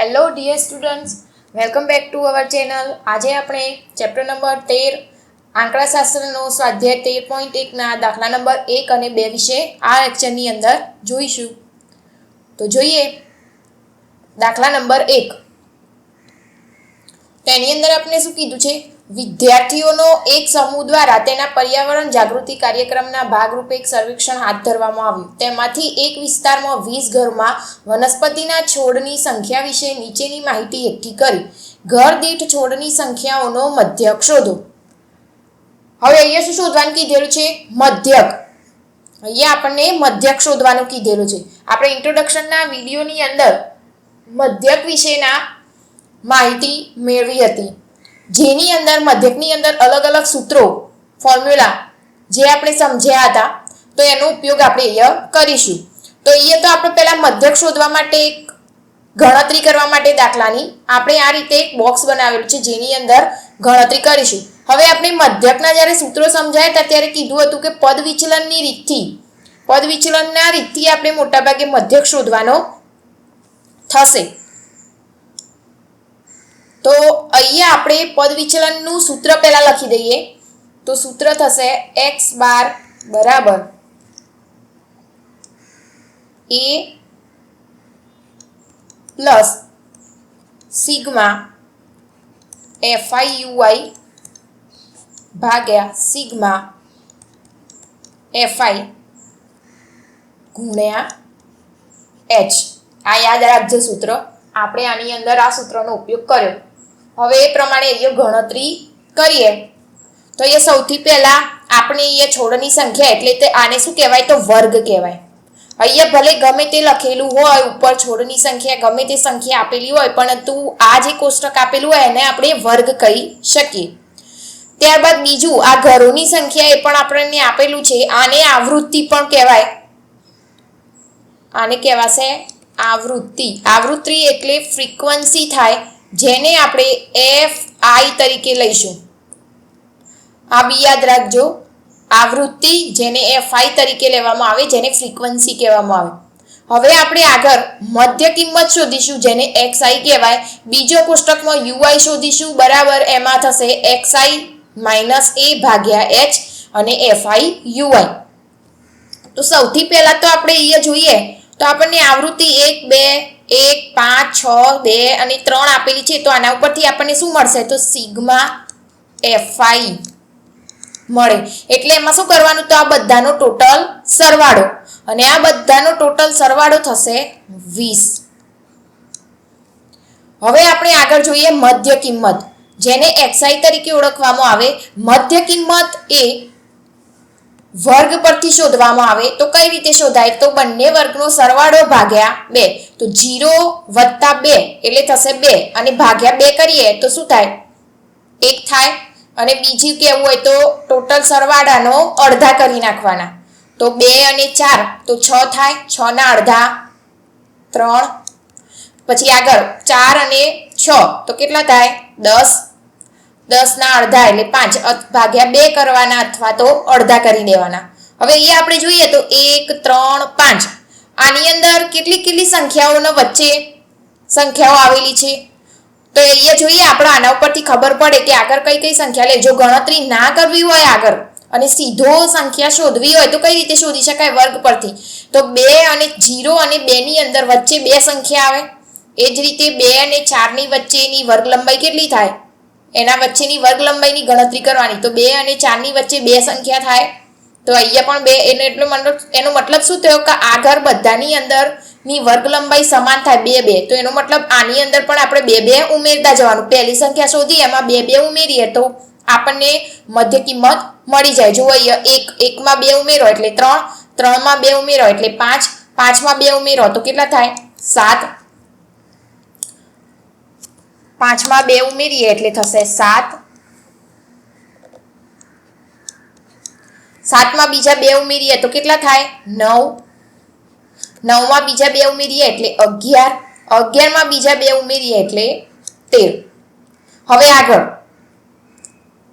Hello dear students welcome back to our channel આજે આપણે chapter number તેર આંકડાશાસ્ત્રનો સ્વાધ્યાય તેર પોઈન્ટ એકના દાખલા નંબર એક અને બે વિશે આ લેક્ચરની અંદર જોઈશું. તો જોઈએ, દાખલા નંબર એક. તેની અંદર આપણે શું કીધું છે? વિદ્યાર્થીઓનો એક સમૂહ દ્વારા તેના પર્યાવરણ જાગૃતિ કાર્યક્રમના ભાગરૂપે એક સર્વેક્ષણ હાથ ધરવામાં આવ્યું. તેમાંથી એક વિસ્તારમાં વીસ ઘરમાં વનસ્પતિના છોડની સંખ્યા વિશે નીચેની માહિતી એકઠી કરી. ઘર દીઠ છોડની સંખ્યાઓનો મધ્યક શોધો. હવે અહીંયા શું શોધવાનું કીધેલું છે? મધ્યક. અહીંયા આપણને મધ્યક શોધવાનું કીધેલું છે. આપણે ઇન્ટ્રોડક્શનના વિડીયોની અંદર મધ્યક વિશેના માહિતી મેળવી હતી. જેની અંદર, મધ્યકની અંદર અલગ અલગ સૂત્રો ફોર્મ્યુલા જે આપણે સમજ્યા હતા, તો એનો ઉપયોગ આપણે અહીંયા કરીશું. તો અહીંયા તો આપણે પહેલાં મધ્યક શોધવા માટે એક ગણતરી કરવા માટે દાખલાની આપણે આ રીતે એક બોક્સ બનાવેલું છે જેની અંદર ગણતરી કરીશું. હવે આપણે મધ્યકના જ્યારે સૂત્રો સમજાયા હતા ત્યારે કીધું હતું કે પદ વિચલનની રીતથી, પદ વિચલનના રીતથી આપણે મોટાભાગે મધ્યક શોધવાનો થશે. તો અહીંયા આપણે પદ વિચલનનું સૂત્ર પહેલાં લખી દઈએ. તો સૂત્ર થશે એક્સ બાર બરાબર. A plus sigma FI UI ભાગ્યા સિગ્મા એફઆઈ ગુણ્યા એચ. આ યાદ રાખજો સૂત્ર. આપણે આની અંદર આ સૂત્રનો ઉપયોગ કર્યો. હવે એ પ્રમાણે અહીંયા ગણતરી કરીએ. તો એ સૌથી પહેલા આપણે અહીંયા છોડની સંખ્યા એટલે તે આને શું કહેવાય? તો વર્ગ કહેવાય. અહીંયા ભલે ગમે તે લખેલું હોય, ઉપર છોડની સંખ્યા, ગમે તે સંખ્યા આપેલી હોય, પરંતુ આ જે કોષ્ટક આપેલું હોય એને આપણે વર્ગ કહી શકીએ. ત્યારબાદ બીજું, આ ઘરોની સંખ્યા એ પણ આપણને આપેલું છે. આને આવૃત્તિ પણ કહેવાય. આને કહેવાશે આવૃત્તિ. આવૃત્તિ એટલે ફ્રીક્વન્સી થાય. જેને આપણે એફ આઈ તરીકે લઈશું. આ બી યાદ રાખજો. આવૃત્તિ જેને એફ આઈ તરીકે લેવામાં આવે, જેને ફ્રીક્વન્સી કહેવામાં આવે. હવે આપણે આગળ મધ્ય કિંમત શોધીશું, જેને એક્સ આઈ કહેવાય. બીજો કોષ્ટકમાં યુઆઈ શોધીશું. બરાબર, એમાં થશે એક્સ આઈ માઇનસ એ ભાગ્યા એચ અને એફ આઈ યુઆઈ તો સૌથી પહેલાં તો આપણે અહીંયા જોઈએ. તો આપણને આવૃત્તિ એક, બે એક, પાંચ, છ, બે અને ત્રણ આપેલી છે, તો આના ઉપરથી આપણને શું મળશે? તો સિગ્મા એફઆઈ મળે. એટલે એમાં શું કરવાનું? તો આ બધાનો ટોટલ સરવાળો. અને આ બધાનો ટોટલ સરવાળો થશે વીસ. હવે આપણે આગળ જોઈએ મધ્ય કિંમત. જેને એક્સઆઈ તરીકે ઓળખવામાં આવે. મધ્ય કિંમત એ વર્ગ પરથી શોધવામાં આવે તો કઈ રીતે શોધાય? તો બંને વર્ગનો સરવાળો ભાગ્યા બે. તો જીરો વત્તા બે એટલે થશે બે. અને ભાગ્યા બે કરીએ તો શું થાય? એક થાય. અને બીજું કેવું હોય તો ટોટલ સરવાળાનો અડધા કરી નાખવાના. તો બે અને ચાર, તો છ થાય. છ ના અડધા ત્રણ. પછી આગળ ચાર અને છ. તો કેટલા થાય? દસ. દસના અડધા એટલે પાંચ ભાગ્યા બે કરવાના અથવા તો અડધા કરી દેવાના. હવે એ આપણે જોઈએ તો એક, ત્રણ, પાંચ. આની અંદર કેટલી કેટલી સંખ્યાઓના વચ્ચે સંખ્યાઓ આવેલી છે? તો અહીંયા જોઈએ આપણે આના ઉપરથી ખબર પડે કે આગળ કઈ કઈ સંખ્યા લે. જો ગણતરી ના કરવી હોય આગળ અને સીધો સંખ્યા શોધવી હોય તો કઈ રીતે શોધી શકાય વર્ગ પરથી? તો બે અને જીરો અને બેની અંદર વચ્ચે બે સંખ્યા આવે. એ જ રીતે બે અને ચારની વચ્ચેની વર્ગ લંબાઈ કેટલી થાય? એના વચ્ચેની વર્ગ લંબાઈની ગણતરી કરવાની. તો બે અને ચારની વચ્ચે બે સંખ્યા થાય. તો અહીંયા પણ બે, એનો એટલો મતલબ, એનો મતલબ શું થયો? કે આ ઘર બધાની અંદરની વર્ગ લંબાઈ સમાન થાય, બે બે. તો એનો મતલબ આની અંદર પણ આપણે બે બે ઉમેરતા જવાનું. પહેલી સંખ્યા શોધી એમાં બે બે ઉમેરીએ તો આપણને મધ્ય કિંમત મળી જાય. જો અહીંયા એક, એકમાં બે ઉમેરો એટલે ત્રણ, ત્રણમાં બે ઉમેરો એટલે પાંચ, પાંચમાં બે ઉમેરો તો કેટલા થાય? સાત પાંચમાં બે ઉમેરીએ એટલે થશે સાત. સાતમાં બીજા બે ઉમેરીએ તો કેટલા થાય? નવ. નવમાં બીજા બે ઉમેરીએ એટલે અગિયાર. અગિયારમાં બીજા બે ઉમેરીએ એટલે તેર. હવે આગળ.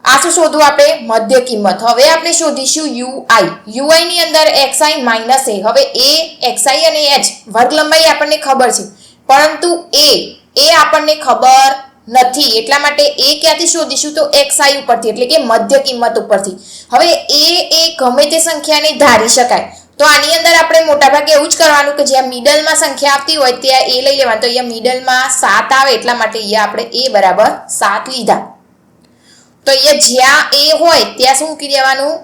આ શું શોધવું આપણે? મધ્ય કિંમત. હવે આપણે શોધીશું યુઆઈ યુઆઈ ની અંદર એક્સઆઈ માઇનસ એ. હવે એ એક્સઆઈ અને એચ. વર્ગ લંબાઈ આપણને ખબર છે. પરંતુ એ એ આપણને ખબર નથી. એટલા માટે એ ક્યાંથી શોધીશું? તો એક્સઆઈ ઉપરથી, એટલે કે મધ્ય કિંમત ઉપરથી. હવે એ એ ગમે તે સંખ્યાને ધારી શકાય. તો આની અંદર આપણે મોટાભાગે એવું જ કરવાનું કે જ્યાં મિડલમાં સંખ્યા આવતી હોય, ત્યાં એ લઈ લેવાનું. તો અહીંયા મિડલમાં સાત આવે, એટલા માટે અહીંયા આપણે એ બરાબર સાત લીધા. તો અહીંયા જ્યાં એ હોય, ત્યાં શું મૂકી દેવાનું?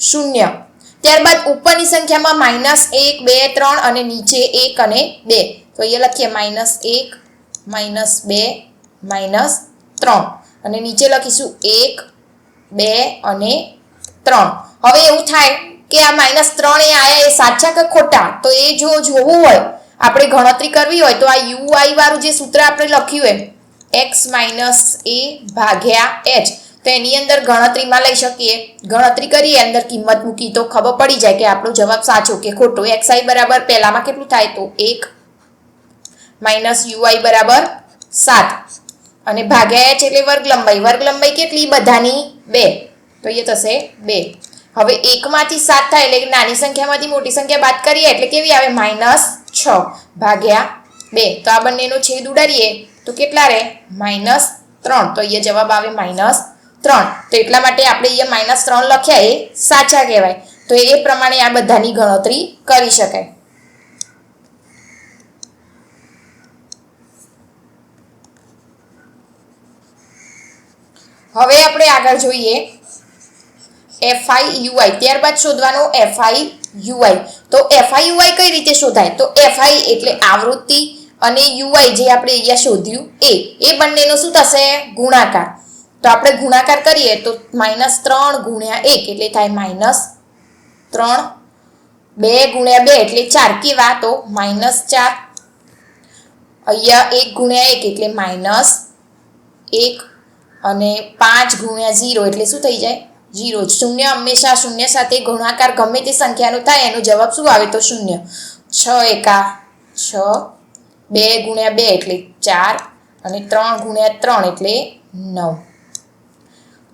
શૂન્ય. ત્યારબાદ ઉપરની સંખ્યામાં માઇનસ એક, બે, ત્રણ અને નીચે એક અને બે. તો અહીંયા લખીએ માઇનસ એક માઇનસ બે માઇનસ ત્રણ. અને નીચે લખીશું એક, બે અને ત્રણ. હવે એવું થાય કે આ માઇનસ ત્રણ એ આયા એ સાચા કે ખોટા? તો એ જો જોવું હોય, આપણે ગણતરી કરવી હોય, તો આ યુ આઈ વાળું જે સૂત્ર આપણે લખ્યું એમ, એક્સ માઇનસ એ ભાગ્યા એચ. તો એની અંદર ગણતરીમાં લઈ શકીએ. ગણતરી કરીએ, અંદર કિંમત મૂકી તો ખબર પડી જાય કે આપણો જવાબ સાચો કે ખોટો. એક્સ આઈ બરાબર પહેલામાં કેટલું થાય? તો એક માઇનસ યુઆઈ બરાબર સાત. અને ભાગ્યા એચ એટલે વર્ગ લંબાઈ વર્ગ લંબાઈ કેટલી? બધાની બે. તો એ થશે બે. હવે એકમાંથી સાત થાય એટલે નાની સંખ્યામાંથી મોટી સંખ્યા બાદ કરીએ એટલે કેવી આવે? માઇનસ છ. ભાગ્યા બે. તો આ બંનેનો છેદ ઉડાડીએ તો કેટલા રહે? માઇનસ ત્રણ. તો અહીંયા જવાબ આવે માઇનસ ત્રણ. તો એટલા માટે આપણે અહીંયા માઇનસ ત્રણ લખ્યા એ સાચા કહેવાય. તો એ પ્રમાણે આ બધાની ગણતરી કરી શકાય. હવે આપણે આગળ જોઈએ. એફઆઈ યુઆઈ ત્યારબાદ શોધવાનો એફઆઈ યુઆઈ તો એફઆઈ યુઆઈ કઈ રીતે શોધાય? તો એફઆઈ એટલે આવૃત્તિ અને યુઆઈ જે આપણે અહીંયા શોધ્યું એ એ બંનેનો શું થશે? ગુણાકાર. તો આપણે ગુણાકાર કરીએ તો માઇનસ ત્રણ ગુણ્યા એક, એટલે થાય માઇનસ ત્રણ. બે ગુણ્યા બે, એટલે ચાર. કેવા? તો માઇનસ ચાર. અહીંયા એક ગુણ્યા એક, એટલે માઇનસ એક. અને પાંચ ગુણ્યા ઝીરો એટલે શું થઈ જાય? ઝીરો શૂન્ય હંમેશા શૂન્ય સાથે ગુણાકાર ગમે તે સંખ્યાનો થાય, એનો જવાબ શું આવે? તો શૂન્ય. છ એકા છ, બે ગુણ્યા બે એટલે ચાર અને ત્રણ ગુણ્યા ત્રણ એટલે નવ.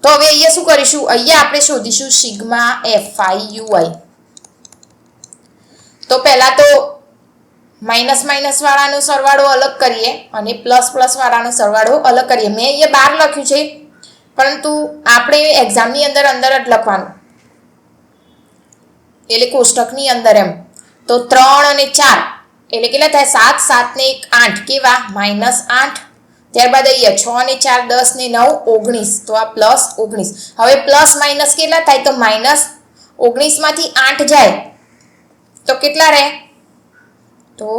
તો હવે અહીંયા શું કરીશું? અહીંયા આપણે શોધીશું સિગ્મા એફઆઈ યુઆઈ તો પહેલાં તો માઇનસ માઇનસ વાળાનો સરવાળો અલગ કરીએ અને પ્લસ પ્લસ વાળાનો સરવાળો અલગ કરીએ. મેં અહીંયા બાર લખ્યું છે, પરંતુ આપણે એક્ઝામની અંદર અંદર જ લખવાનું. એટલે કોષ્ટકની અંદર એમ. તો ત્રણ અને ચાર, એટલે કેટલા થાય? સાત સાત ને એક, આઠ. કેવા? માઇનસ આઠ. ત્યારબાદ અહીંયા છ ને ચાર, દસ ને નવ, ઓગણીસ. તો આ પ્લસ ઓગણીસ. હવે પ્લસ માઇનસ કેટલા થાય? તો માઇનસ ઓગણીસમાંથી આઠ જાય. તો કેટલા રહે? તો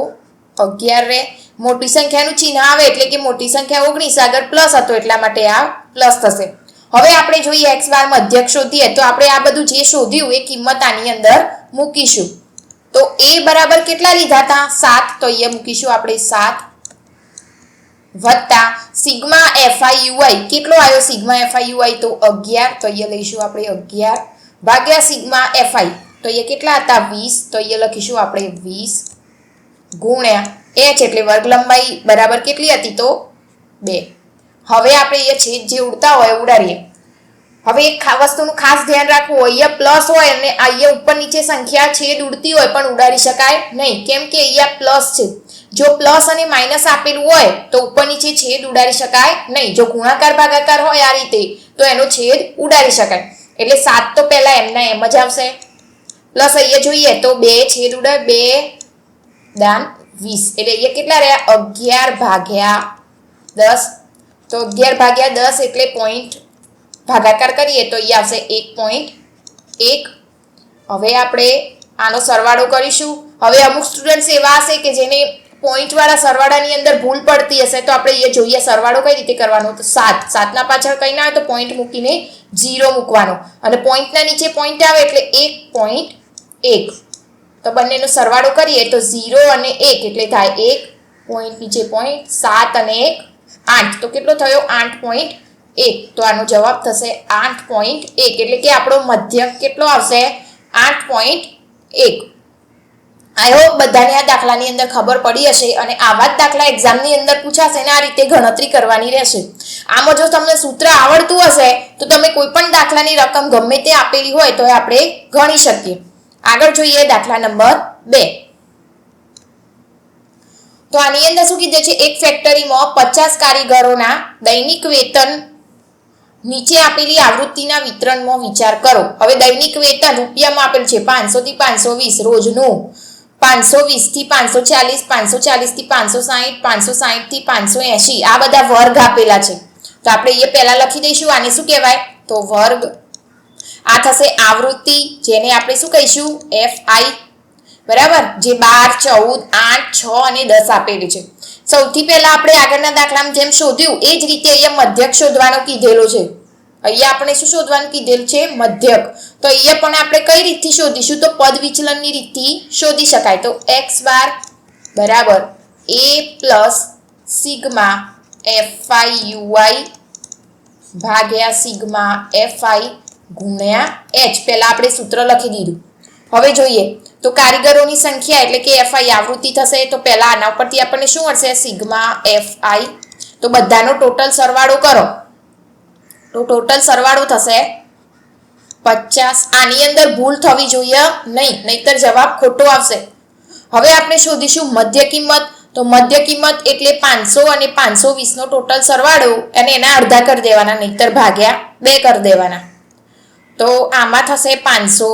અગિયાર રે મોટી સંખ્યાનું ચિહ્ન આવે એટલે કે મોટી સંખ્યા ઓગણીસ, આગળ પ્લસ હતો એટલા માટે આ પ્લસ થશે. હવે આપણે જોઈએ એક્સ બાર મધ્યક શોધીએ તો આપણે આ બધું જે શોધ્યું એ કિંમત આની અંદર મૂકીશું. તો એ બરાબર કેટલા લીધા હતા? સાત. તો અહીંયા મૂકીશું આપણે સાત. વત્તા સિગ્મા એફઆઈ યુઆઈ કેટલો આવ્યો સિગ્મા એફઆઈ યુઆઈ તો અગિયાર. તો અહીંયા લઈશું આપણે અગિયાર. ભાગ્યા સિગ્મા એફઆઈ તો અહીંયા કેટલા હતા? વીસ. તો અહીંયા લખીશું આપણે વીસ. ગુણ્યા એચ એટલે વર્ગ લંબાઈ બરાબર કેટલી હતી તો બે. હવે આપણે અહીંયા છેદ જે ઉડતા હોય ઉડાડીએ. હવે એક વસ્તુનું ખાસ ધ્યાન રાખવું અહીંયા પ્લસ હોય અને અહીંયા ઉપર નીચે સંખ્યા છેદ ઉડતી હોય પણ ઉડાડી શકાય નહીં. કેમ કે અહીંયા પ્લસ છે. જો પ્લસ અને માઇનસ આપેલું હોય તો ઉપર નીચે છેદ ઉડાડી શકાય નહીં. જો ગુણાકાર, ભાગાકાર હોય આ રીતે તો એનો છેદ ઉડાડી શકાય. એટલે સાત તો પહેલા એમના એમ જ આવશે. પ્લસ અહીંયા જોઈએ તો બે છેદ ઉડાય બે દાન વીસ એટલે અહીંયા કેટલા રહ્યા? અગિયાર ભાગ્યા દસ. તો અગિયાર ભાગ્યા દસ એટલે પોઈન્ટ ભાગાકાર કરીએ તો અહીંયા આવશે એક પોઈન્ટ એક. હવે આપણે આનો સરવાળો કરીશું. હવે અમુક સ્ટુડન્ટ્સ એવા હશે કે જેને પોઈન્ટવાળા સરવાળાની અંદર ભૂલ પડતી હશે તો આપણે એ જોઈએ સરવાળો કઈ રીતે કરવાનો? તો સાત. સાતના પાછળ કંઈ ના આવે તો પોઈન્ટ મૂકીને જીરો મૂકવાનો. અને પોઈન્ટના નીચે પોઈન્ટ આવે એટલે એક પોઈન્ટ એક. તો બંનેનો સરવાળો કરીએ તો ઝીરો અને એક એટલે થાય એક પોઈન્ટ નીચે પોઈન્ટ, સાત અને એક, આઠ. તો કેટલો થયો? આઠ પોઈન્ટ એક. તો આનો જવાબ થશે આઠ પોઈન્ટ એક. એટલે કે આપણો મધ્યક કેટલો આવશે? આઠ પોઈન્ટ એક. આઈ હોપ બધાને આ દાખલાની અંદર ખબર પડી હશે અને આવા જ દાખલા એક્ઝામની અંદર પૂછાશે ને આ રીતે ગણતરી કરવાની રહેશે. આમાં જો તમને સૂત્ર આવડતું હશે, તો તમે કોઈ પણ દાખલાની રકમ ગમે તે આપેલી હોય, તો આપણે ગણી શકીએ. આગળ જોઈએ દાખલા નંબર બે. તો આની અંદર શું કીધું છે? એક ફેક્ટરીમાં પચાસ કારીગરોના દૈનિક વેતન નીચે આપેલી આવૃત્તિના વિતરણમાં વિચાર કરો. હવે દૈનિક વેતન રૂપિયામાં આપેલ છે પાંચસો થી પાંચસો વીસ રોજનું. પાંચસો વીસથી પાંચસો ચાલીસ પાંચસો ચાલીસથી પાંચસો સાહીઠ પાંચસો સાહીઠથી પાંચસો એંશી આ બધા વર્ગ આપેલા છે. તો આપણે એ પહેલા લખી દઈશું. આને શું કહેવાય? તો વર્ગ આ થશે આવૃત્તિ, જેને આપણે શું કહીશું? એફ આઈ બરાબર? જે બાર, ચૌદ, આઠ, છ અને દસ આપેલી છે. સૌથી પહેલા આપણે આગળના દાખલામાં જેમ શોધ્યું, એ જ રીતે અહીંયા મધ્યક શોધવાનો કીધેલો છે. અહીંયા આપણે શું શોધવાનું કીધેલું છે? મધ્યક. તો અહીંયા પણ આપણે કઈ રીતથી શોધીશું? તો પદ વિચલનની રીતથી શોધી શકાય. તો એક્સ બાર બરાબર? A plus sigma F I UI ભાગ્યા સિગ્મા એફ આઈ ગુણ્યા એચ પહેલાં આપણે સૂત્ર લખી દીધું. હવે જોઈએ. તો કારીગરોની સંખ્યા એટલે કે એફઆઈ આવૃત્તિ થશે, તો પહેલા આના ઉપરથી આપણને શું મળશે? સિગ્મા એફ આઈ તો બધાનો ટોટલ સરવાળો કરો. તો ટોટલ સરવાળો થશે પચાસ. આની અંદર ભૂલ થવી જોઈએ નહીં, નહીતર જવાબ ખોટો આવશે. હવે આપણે શોધીશું મધ્ય કિંમત. તો મધ્ય કિંમત એટલે પાંચસો અને પાંચસો વીસનો ટોટલ સરવાળો, અને એના અડધા કરી દેવાના, નહીતર ભાગ્યા બે કરી દેવાના. તો આમાં થશે પાંચસો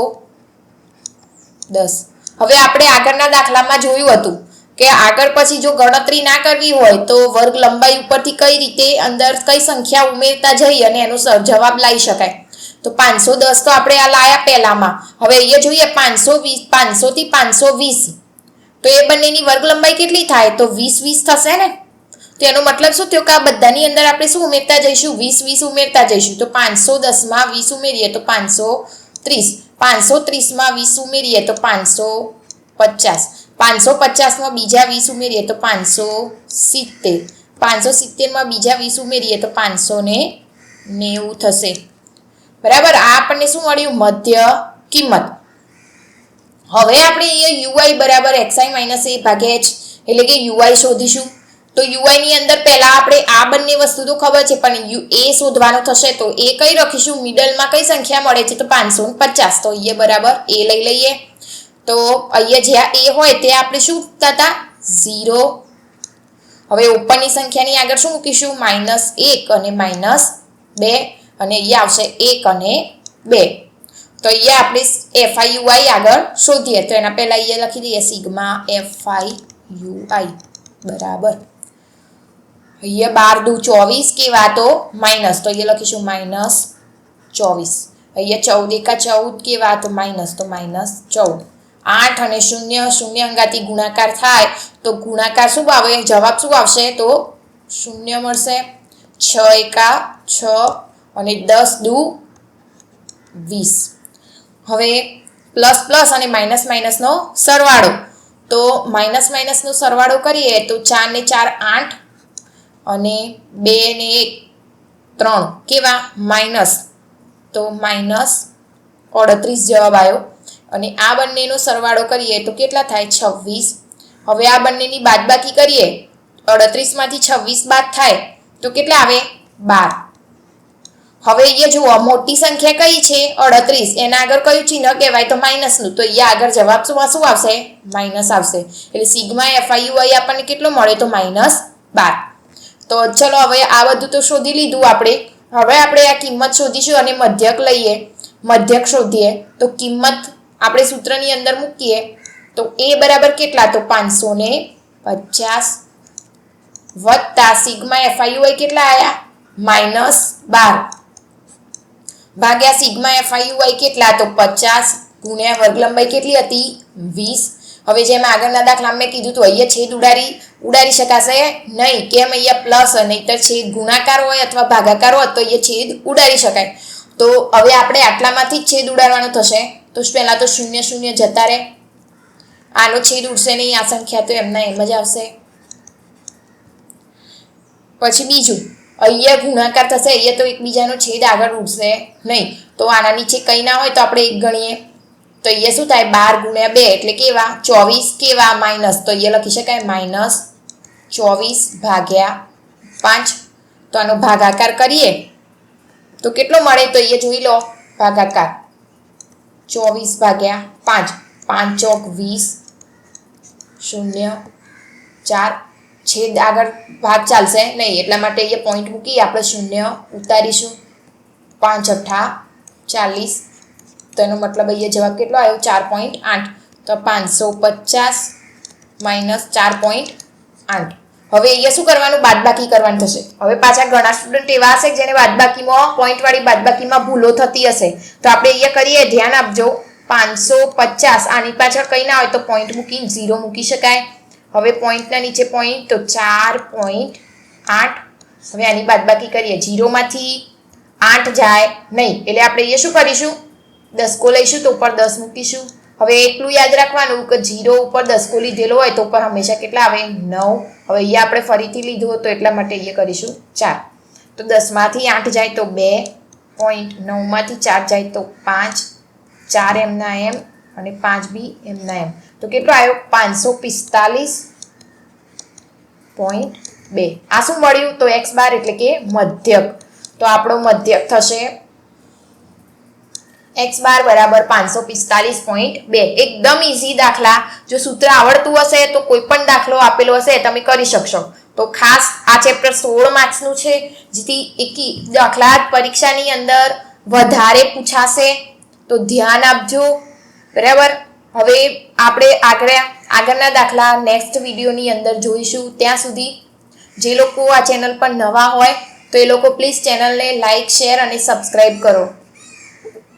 દસ. હવે આપણે આગળના દાખલામાં જોયું હતું કે આગળ પછી જો ગણતરી ના કરવી હોય તો વર્ગ લંબાઈ ઉપરથી કઈ રીતે અંદર કઈ સંખ્યા ઉમેરતા જઈ અને એનો જવાબ લાવી શકાય. તો પાંચસો દસ તો આપણે આ લાયા પહેલામાં. હવે એ જોઈએ પાંચસો વીસ પાંચસો થી પાંચસો વીસ. તો એ બંનેની વર્ગ લંબાઈ કેટલી થાય? તો વીસ વીસ થશે ને? તો એનો મતલબ શું થયો કે આ બધાની અંદર આપણે શું ઉમેરતા જઈશું? વીસ વીસ ઉમેરતા જઈશું. તો પાંચસો દસમાં વીસ ઉમેરીએ તો પાંચસો ત્રીસ. પાંચસો ત્રીસમાં વીસ ઉમેરીએ તો પાંચસો પચાસ. પાંચસો પચાસમાં બીજા વીસ ઉમેરીએ તો પાંચસો સિત્તેર. પાંચસો સિત્તેરમાં બીજા વીસ ઉમેરીએ તો પાંચસો ને નેવું થશે. બરાબર? આ આપણને શું મળ્યું? મધ્ય કિંમત. હવે આપણે અહીંયા યુઆઈ બરાબર એક્સઆઈ માઇનસ એ ભાગે એચ એટલે કે યુઆઈ શોધીશું. તો યુઆઈ ની અંદર પહેલા આપણે આ બંને વસ્તુ તો ખબર છે, પણ યુ એ શોધવાનો થશે તો એ કઈ રાખીશું? મિડલમાં કઈ સંખ્યા મળે છે તો પાંચસો પચાસ. તો અહીંયા બરાબર એ લઈ લઈએ. તો અહીંયા જ્યાં એ હોય તે આપણે શું થતા? ઝીરો. હવે ઉપરની સંખ્યાની આગળ શું મૂકીશું? માઇનસ એક અને માઇનસ બે. અને અહીંયા આવશે એક અને બે. તો અહીંયા આપણે એફ આઈ યુઆઈ આગળ શોધીએ. તો એના પહેલા અહીંયા લખી દઈએ, સિગ્મા એફ આઈ યુઆઈ બરાબર. અહીંયા બાર દુ ચોવીસ કેવા તો માઇનસ તો અહીંયા લખીશું માઇનસ ચોવીસ. અહીંયા ચૌદ એકા ચૌદ કેવા તો માઇનસ તો માઇનસ ચૌદ. આઠ અને શૂન્ય શૂન્ય અંગાથી ગુણાકાર થાય તો ગુણાકાર શું આવે? જવાબ શું આવશે? તો શૂન્ય મળશે. છ એકા છ અને દસ દુ વીસ. હવે પ્લસ પ્લસ અને માઇનસ માઇનસનો સરવાળો. તો માઇનસ માઇનસનો સરવાળો કરીએ તો ચાર ને ચાર આઠ અને બે ને એક, ત્રણ. કેવા? માઇનસ. તો માઇનસ અડત્રીસ જવાબ આવ્યો અને આ બંનેનો સરવાળો કરીએ તો કેટલા થાય? છવ્વીસ. હવે આ બંનેની બાદબાકી કરીએ. અડત્રીસમાંથી છવ્વીસ બાદ થાય તો કેટલા આવે? બાર. હવે અહીંયા જુઓ, મોટી સંખ્યા કઈ છે? અડત્રીસ એના આગળ કયું ચિહ્ન કહેવાય? તો માઇનસનું. તો અહીંયા આગળ જવાબ શું શું આવશે? માઇનસ આવશે. એટલે સિગ્મા એફઆઈયુઆઈ આપણને કેટલો મળે? તો માઇનસ બાર. તો ચલો હવે આ બધું તો શોધી લીધું આપણે. હવે આપણે આ કિંમત શોધીશું અને મધ્યક લઈએ. મધ્યક શોધીએ. તો કિંમત આપણે સૂત્રની અંદર મૂકીએ. તો એ બરાબર કેટલા? તો પાંચસો ને પચાસ વત્તા સિગ્મા એફઆઈયુઆઈ કેટલા આવ્યા માઇનસ બાર. ભાગ્યા સિગ્મા એફઆઈયુઆઈ કેટલા? તો પચાસ ગુણ્યા વર્ગ લંબાઈ કેટલી હતી? વીસ. હવે જેમ આગળના દાખલા મેં કીધું તો અહીંયા છેદ ઉડાડી ઉડાડી શકાશે નહીં. કેમ અહીંયા પ્લસ નહીતર છેદ ગુણાકાર હોય અથવા ભાગાકાર હોય, તો અહીંયા છેદ ઉડાડી શકાય. તો હવે આપણે આટલામાંથી જ છેદ ઉડાડવાનો થશે. તો પહેલાં તો શૂન્ય શૂન્ય જતા રહે. આનો છેદ ઉડશે નહીં, આ સંખ્યા તો એમના એમ જ આવશે. પછી બીજું, અહીંયા ગુણાકાર થશે, અહીંયા તો એકબીજાનો છેદ આગળ ઉડશે નહીં. તો આના નીચે કંઈ ના હોય, તો આપણે એક ગણીએ. તો અહીંયા શું થાય? બાર ગુણ્યા બે એટલે કેવા? ચોવીસ કેવા? માઇનસ તો અહીંયા લખી શકાય માઇનસ ચોવીસ ભાગ્યા પાંચ. તો આનો ભાગાકાર કરીએ. તો કેટલો મળે? તો અહીંયા જોઈ લો. ભાગાકાર. ચોવીસ ભાગ્યા પાંચ. પાંચ ચોક વીસ. શૂન્ય ચાર. છેદ આગળ ભાગ ચાલશે નહીં. એટલા માટે અહીંયા પોઈન્ટ મૂકી. આપણે શૂન્ય ઉતારીશું. પાંચ અઠ્ઠા ચાલીસ. તો એનો મતલબ અહીંયા જવાબ કેટલો આવ્યો? ચાર પોઈન્ટ આઠ. તો પાંચસો પચાસ માઇનસ ચાર પોઈન્ટ આઠ. હવે અહીંયા શું કરવાનું? બાદબાકી કરવાનું થશે. હવે પાછા ઘણા સ્ટુડન્ટ એવા હશે જેને બાદબાકીમાં પોઈન્ટવાળી બાદબાકીમાં ભૂલો થતી હશે. તો આપણે અહીંયા કરીએ. ધ્યાન આપજો. પાંચસો પચાસ. આની પાછળ કંઈ ના હોય તો પોઈન્ટ મૂકીને ઝીરો મૂકી શકાય. હવે પોઈન્ટના નીચે પોઈન્ટ તો ચાર પોઈન્ટ આઠ. હવે આની બાદબાકી કરીએ. ઝીરોમાંથી આઠ જાય નહીં. એટલે આપણે અહીંયા શું કરીશું? દસકો લઈશું તો ઉપર દસ મૂકીશું. હવે એટલું યાદ રાખવાનું કે જીરો ઉપર દસકો લીધેલો હોય તો ઉપર હંમેશા કેટલા આવે? નવ. હવે અહીંયા આપણે ફરીથી લીધું તો એટલા માટે અહીંયા કરીશું ચાર. તો દસમાંથી આઠ જાય તો બે પોઈન્ટ નવમાંથી ચાર જાય તો પાંચ. ચાર એમના એમ અને પાંચ બી એમના એમ. તો કેટલો આવ્યો? પાંચસો પિસ્તાલીસ પોઈન્ટ બે. આ શું મળ્યું? તો એક્સ બાર એટલે કે મધ્યક. તો આપણો મધ્યક થશે એક્સ બાર બરાબર પાંચસો પિસ્તાલીસ પોઈન્ટ બે. એકદમ ઇઝી દાખલા. જો સૂત્ર આવડતું હશે તો કોઈ પણ દાખલો આપેલો હશે તમે કરી શકશો. તો ખાસ આ ચેપ્ટર સોળ માર્ક્સનું છે, જેથી એકી દાખલા પરીક્ષાની અંદર વધારે પૂછાશે. તો ધ્યાન આપજો. બરાબર? હવે આપણે આગળ, આગળના દાખલા નેક્સ્ટ વિડીયોની અંદર જોઈશું. ત્યાં સુધી જે લોકો આ ચેનલ પર નવા હોય, તો એ લોકો પ્લીઝ ચેનલને લાઇક શેર અને સબસ્ક્રાઈબ કરો.